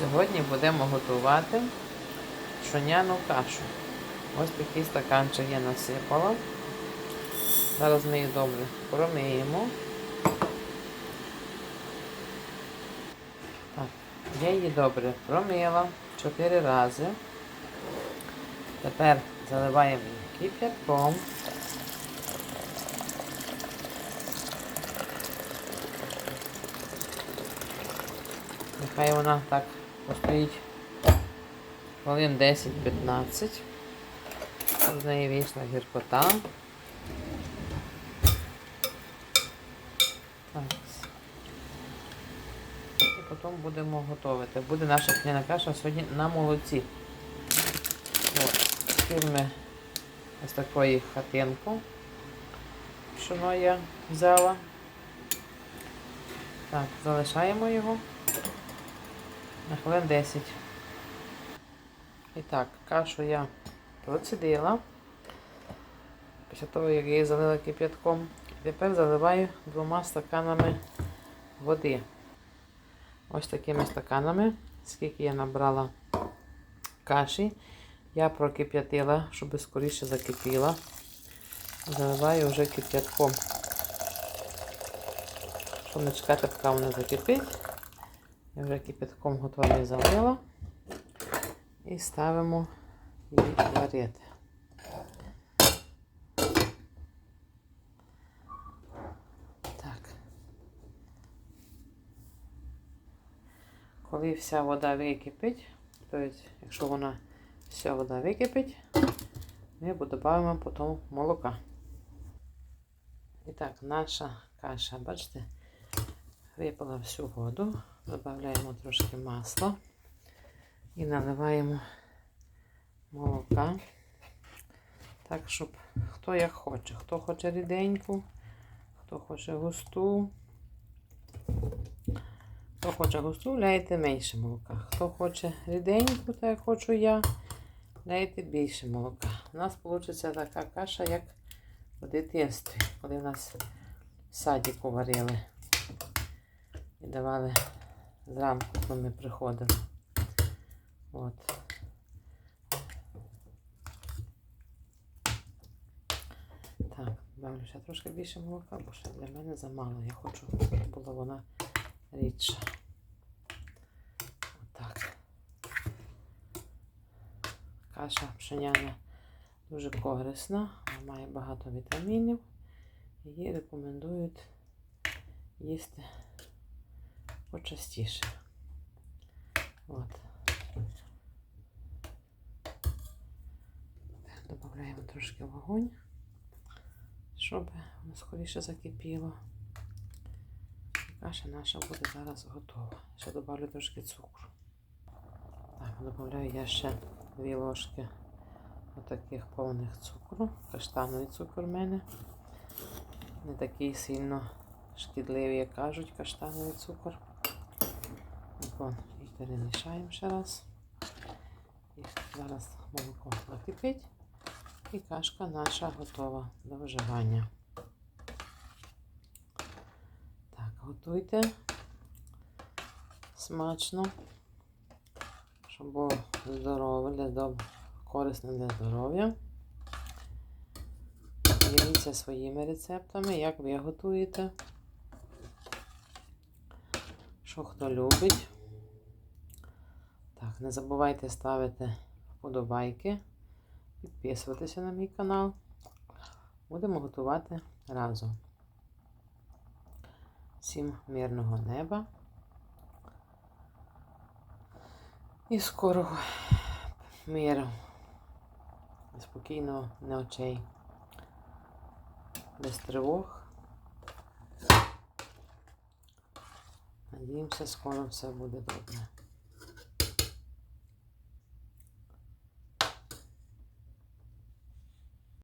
Сьогодні будемо готувати шоняну кашу. Ось такий стаканчик я насипала. Зараз ми її добре промиємо. Так, я її добре промила 4 рази. Тепер заливаємо її кип'ятком. Нехай вона так постоїть хвилин 10-15. З неї вийшла гіркота. Так. І потім будемо готувати. Буде наша хліна каша сьогодні на молоці. Фірми ось такої хатинку. Пшено я взяла. Так, залишаємо його на хвилин 10. І так, кашу я процідила. Після того, як її залила кип'ятком, тепер заливаю двома стаканами води. Ось такими стаканами, скільки я набрала каші, я прокип'ятила, щоб скоріше закипіла. Заливаю вже кип'ятком. Щоб не чекати, поки вона закипить. Я вже кипятком готовий залила. І ставимо її варити. Так. Коли вся вода википить, тобто, якщо вона вся вода википить, ми додаємо потім молока. І так, наша каша, бачите, випала всю воду, додаємо трошки масла і наливаємо молока. Так, щоб хто як хоче. Хто хоче ріденьку, хто хоче густу. Хто хоче густу, ляйте менше молока. Хто хоче ріденьку, так як хочу я, ляйте більше молока. У нас вийде така каша, як в дитинстві, коли в нас в садіку варили. І давали зранку, коли ми приходили. От. Так, добавлю ще трошки більше молока, бо ще для мене замало. Я хочу, щоб була вона рідша. Отак. Каша пшеняна дуже корисна, вона має багато вітамінів. Її рекомендують їсти почастіше. От. Додаємо трошки вогонь, щоб воно скоріше закипіло. Каша наша буде зараз готова. Ще додавлю трошки цукру. Так, додаю я ще дві ложки отаких повних цукру. Каштановий цукор в мене. Не такий сильно шкідливий, як кажуть, каштановий цукор. Вон, і перемішаємо ще раз. І зараз молоко закипить. І кашка наша готова до вживання. Так, готуйте смачно, щоб було здорове, для здоб... корисно для здоров'я. Діліться своїми рецептами, як ви готуєте. Що хто любить. Так, не забувайте ставити вподобайки, підписуватися на мій канал. Будемо готувати разом. Всім мирного неба і скорого миру. І спокійного ночей. Без тривог. Надіємося, скоро все буде добре.